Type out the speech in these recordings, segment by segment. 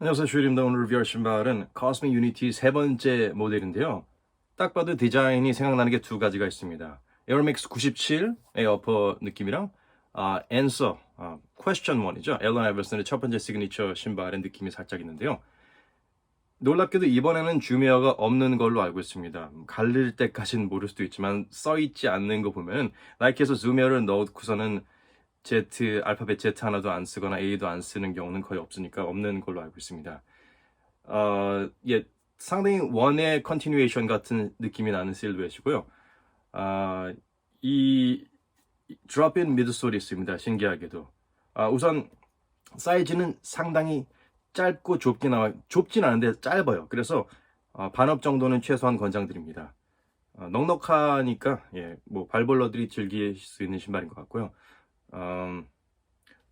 안녕하세요. 슈입니다. 오늘 리뷰할 신발은 코스믹 유니티 세 번째 모델인데요. 딱 봐도 디자인이 생각나는 게 두 가지가 있습니다. 에어맥스 97의 어퍼 느낌이랑 아, 앤서, 아, 퀘스천 1이죠. 앨런 에버슨의 첫 번째 시그니처 신발의 느낌이 살짝 있는데요. 놀랍게도 이번에는 주메어가 없는 걸로 알고 있습니다. 갈릴 때까지는 모를 수도 있지만 써 있지 않는 거 보면 나이키에서 주메어를 넣고서는 Z 알파벳 Z 하나도 안 쓰거나 A도 안 쓰는 경우는 거의 없으니까 없는 걸로 알고 있습니다. 어, 예, 상당히 원의 컨티뉴에이션 같은 느낌이 나는 실루엣이고요. 아, 이 드롭인 미드솔이 있습니다. 신기하게도. 아, 우선 사이즈는 상당히 짧고 좁긴 나 좁진 않은데 짧아요. 그래서 어, 반업 정도는 최소한 권장드립니다. 어, 넉넉하니까 예, 뭐 발볼러들이 즐길 수 있는 신발인 것 같고요. 음,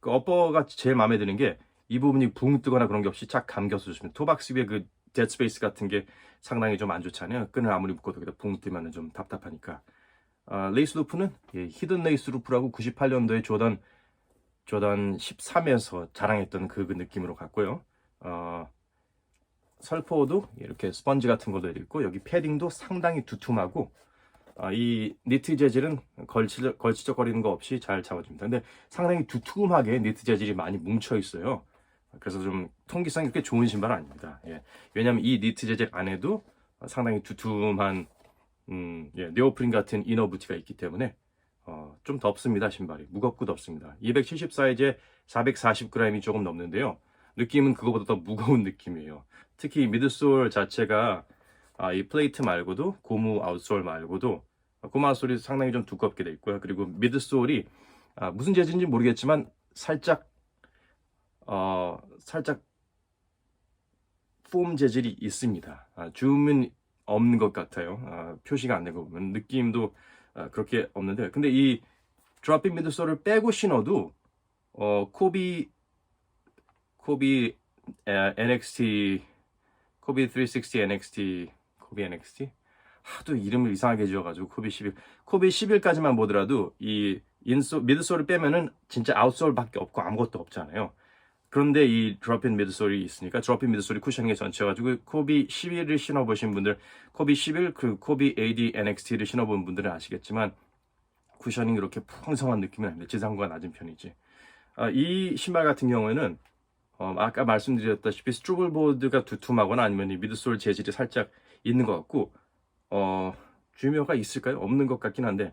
그 어퍼가 제일 마음에 드는 게 이 부분이 붕 뜨거나 그런 게 없이 착 감겨서 주시면 토박스 위에 그 데드스페이스 같은 게 상당히 좀 안 좋잖아요. 끈을 아무리 묶어도 거기다 붕 뜨면 좀 답답하니까. 아, 레이스 루프는 예, 히든 레이스 루프라고 98년도에 조던 조던 13에서 자랑했던 그, 그 느낌으로 갔고요. 어, 설포도 이렇게 스펀지 같은 것도 있고 여기 패딩도 상당히 두툼하고 아, 이 니트 재질은 걸치, 걸치적거리는 거 없이 잘 잡아줍니다. 근데 상당히 두툼하게 니트 재질이 많이 뭉쳐 있어요. 그래서 좀 통기성이 그렇게 좋은 신발은 아닙니다. 예. 왜냐하면 이 니트 재질 안에도 상당히 두툼한 음, 예, 네오프린 같은 이너 부티가 있기 때문에 어, 좀 덥습니다 신발이 무겁고 덥습니다. 270 사이즈에 440g이 조금 넘는데요. 느낌은 그거보다 더 무거운 느낌이에요. 특히 미드솔 자체가 아, 이 플레이트 말고도 고무 아웃솔 말고도 고무 아웃솔이 상당히 좀 두껍게 돼 있고요. 그리고 미드솔이 아, 무슨 재질인지 모르겠지만 살짝 어, 살짝 폼 재질이 있습니다. 아, 줌은 없는 것 같아요. 아, 표시가 안된거 보면 느낌도 아, 그렇게 없는데 근데 이 드랍핀 미드솔을 빼고 신어도 어, 코비 코비 에, NXT 코비 360 NXT 코비 NXT 하도 이름을 이상하게 지어가지고 코비 11 코비 11까지만 보더라도 이 인소 미드솔을 빼면은 진짜 아웃솔밖에 없고 아무것도 없잖아요. 그런데 이 드롭인 미드솔이 있으니까 드롭인 미드솔이 쿠셔닝에 전체가지고 코비 11을 신어보신 분들 코비 11 그 코비 AD NXT를 신어본 분들은 아시겠지만 쿠셔닝 이렇게 풍성한 느낌은 아닙니다. 지상과 낮은 편이지. 아, 이 신발 같은 경우에는 어, 아까 말씀드렸다시피 스트로블보드가 두툼하거나 아니면 이 미드솔 재질이 살짝 있는 것 같고 어, 주묘가 있을까요? 없는 것 같긴 한데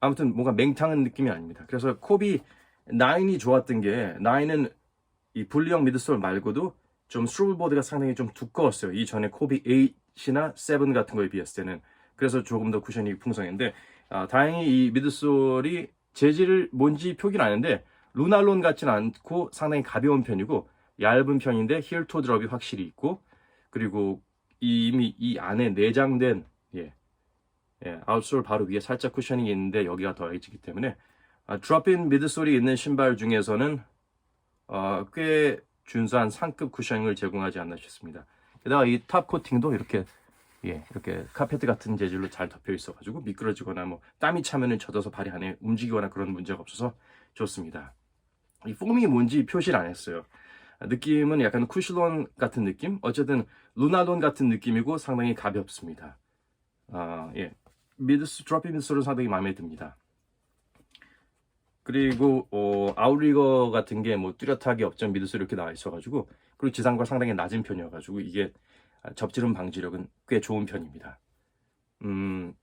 아무튼 뭔가 맹탕한 느낌이 아닙니다. 그래서 코비 9이 좋았던 게 9은 이 분리형 미드솔 말고도 좀 스트로블보드가 상당히 좀 두꺼웠어요. 이전에 코비 8이나 7 같은 거에 비했을 때는 그래서 조금 더 쿠션이 풍성했는데 아, 다행히 이 미드솔이 재질을 뭔지 표기는 아는데 루날론 같지는 않고 상당히 가벼운 편이고 얇은 편인데 힐토 드롭이 확실히 있고 그리고 이미 이 안에 내장된 예, 예 아웃솔 바로 위에 살짝 쿠셔닝이 있는데 여기가 더해지기 때문에 아, 드롭인 미드솔이 있는 신발 중에서는 어, 꽤 준수한 상급 쿠셔닝을 제공하지 않나 싶습니다. 게다가 이 탑 코팅도 이렇게 예, 이렇게 카페트 같은 재질로 잘 덮여 있어가지고 미끄러지거나 뭐 땀이 차면은 젖어서 발이 안에 움직이거나 그런 문제가 없어서 좋습니다. 이 폼이 뭔지 표시를 안 했어요. 느낌은 약간 쿠실론 같은 느낌? 어쨌든 루나론 같은 느낌이고 상당히 가볍습니다. 아, 예. 미드스 드롭 미드솔은 상당히 마음에 듭니다. 그리고 어, 아웃리거 같은 게 뭐 뚜렷하게 없전 미드솔 이렇게 나와 있어가지고 그리고 지상과 상당히 낮은 편이어가지고 이게 접지름 방지력은 꽤 좋은 편입니다. 음,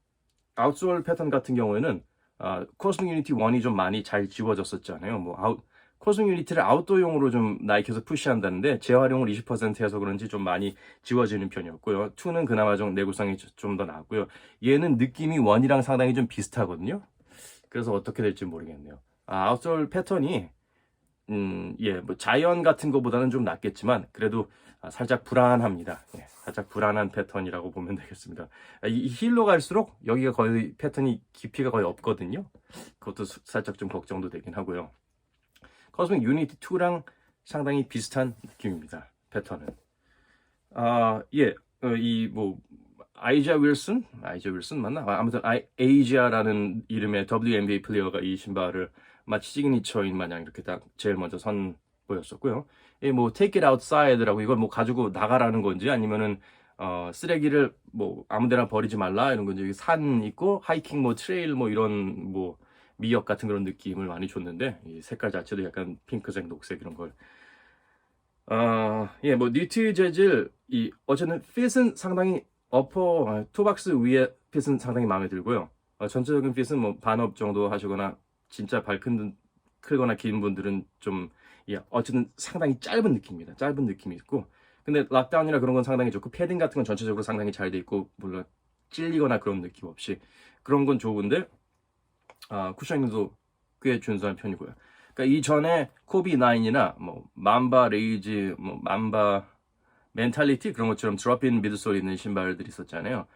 아웃솔 패턴 같은 경우에는 아, 코스믹 유니티 1이 좀 많이 잘 지워졌었잖아요. 뭐 아웃 코스믹 유니티를 아웃도어용으로 좀 나이키에서 푸시한다는데 재활용을 20% 해서 그런지 좀 많이 지워지는 편이었고요. 2는 그나마 좀 내구성이 좀 더 나았고요. 얘는 느낌이 1이랑 상당히 좀 비슷하거든요. 그래서 어떻게 될지 모르겠네요. 아, 아웃솔 패턴이 음, 예, 뭐 자이언 같은 것보다는 좀 낫겠지만 그래도 아, 살짝 불안합니다. 예, 살짝 불안한 패턴이라고 보면 되겠습니다. 아, 이, 이 힐로 갈수록 여기가 거의 패턴이 깊이가 거의 없거든요. 그것도 수- 살짝 좀 걱정도 되긴 하고요. 코스믹 유니티 2랑 상당히 비슷한 느낌입니다. 패턴은. 아, 예, 어, 이뭐 아이자 윌슨, 아이자 윌슨 맞나? 아, 아무튼 아이, 에이지아라는 이름의 WNBA 플레이어가 이 신발을 마치 시그니처인 마냥 이렇게 딱 제일 먼저 선 보였던 보였었고요. 이뭐 take it outside라고 이걸 뭐 가지고 나가라는 건지 아니면은 어 쓰레기를 뭐 아무데나 버리지 말라 이런 건지 산 있고 하이킹 뭐 트레일 뭐 이런 뭐 미역 같은 그런 느낌을 많이 줬는데 이 색깔 자체도 약간 핑크색, 녹색 이런 걸 아, 예, 뭐 니트 재질 이 어쨌든 핏은 상당히 어퍼 아, 투박스 위에 핏은 상당히 마음에 들고요. 어, 전체적인 핏은 뭐 반업 정도 하시거나 진짜 발큰 크거나 긴 분들은 좀 예, 어쨌든 상당히 짧은 느낌입니다. 짧은 느낌이 있고 근데 락다운이나 그런 건 상당히 좋고 패딩 같은 건 전체적으로 상당히 잘 돼 있고 물론 찔리거나 그런 느낌 없이 그런 건 좋은데 아, 쿠셔닝도 꽤 준수한 편이고요. 그러니까 이전에 코비 9이나 뭐 맘바 레이지 뭐 맘바 멘탈리티 그런 것처럼 드롭인 미드솔 있는 신발들이 있었잖아요.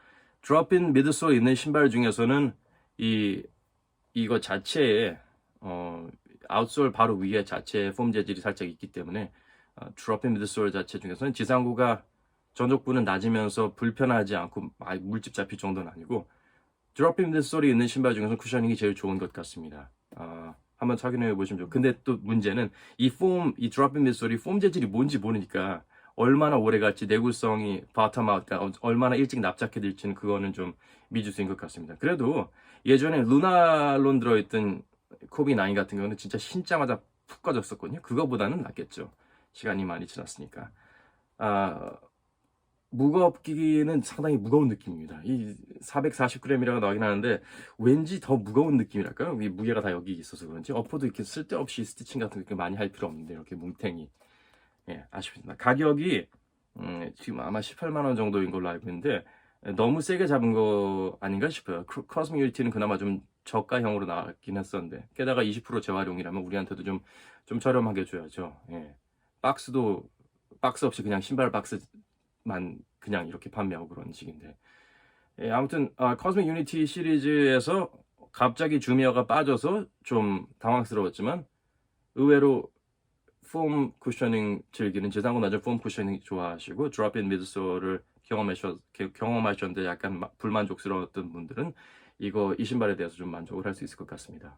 드롭인 미드솔 있는 신발 중에서는 이 이거 자체에 어 아웃솔 바로 위에 자체에 폼 재질이 살짝 있기 때문에 어, 드롭인 미드솔 자체 중에서는 지상구가 전족부는 낮으면서 불편하지 않고 막 물집 잡힐 정도는 아니고 드롭인 미드솔이 있는 신발 중에서 쿠셔닝이 제일 좋은 것 같습니다. 아, 한번 확인해 보시면 좋고 근데 또 문제는 이 폼, 이 드롭인 미드솔이 폼 재질이 뭔지 모르니까 얼마나 오래 갈지 내구성이 바텀 아웃, 그러니까 얼마나 일찍 납작해 될지는 그거는 좀 미지수인 것 같습니다. 그래도 예전에 루나론 들어있던 코비 9 같은 경우는 진짜 신자마자 푹 꺼졌었거든요. 그거보다는 낫겠죠. 시간이 많이 지났으니까. 아, 무겁기는 상당히 무거운 느낌입니다. 이 440g이라고 나오긴 하는데 왠지 더 무거운 느낌이랄까요? 이 무게가 다 여기 있어서 그런지 어퍼도 이렇게 쓸데없이 스티칭 같은 거 많이 할 필요 없는데 이렇게 뭉탱이 예, 아쉽습니다. 가격이 음, 지금 아마 18만 원 정도인 걸로 알고 있는데 너무 세게 잡은 거 아닌가 싶어요. 크로스 유니티는 그나마 좀 저가형으로 나왔긴 했었는데 게다가 20% 재활용이라면 우리한테도 좀 좀 저렴하게 줘야죠. 예. 박스도 박스 없이 그냥 신발 박스 만 그냥 이렇게 판매하고 그런 식인데 예, 아무튼 아, 코스믹 유니티 시리즈에서 갑자기 주미어가 빠져서 좀 당황스러웠지만 의외로 폼 쿠셔닝 즐기는 지상고 낮은 폼 쿠셔닝 좋아하시고 드롭인 미드솔을 경험하셨, 경험하셨는데 약간 마- 불만족스러웠던 분들은 이거 이 신발에 대해서 좀 만족을 할 수 있을 것 같습니다.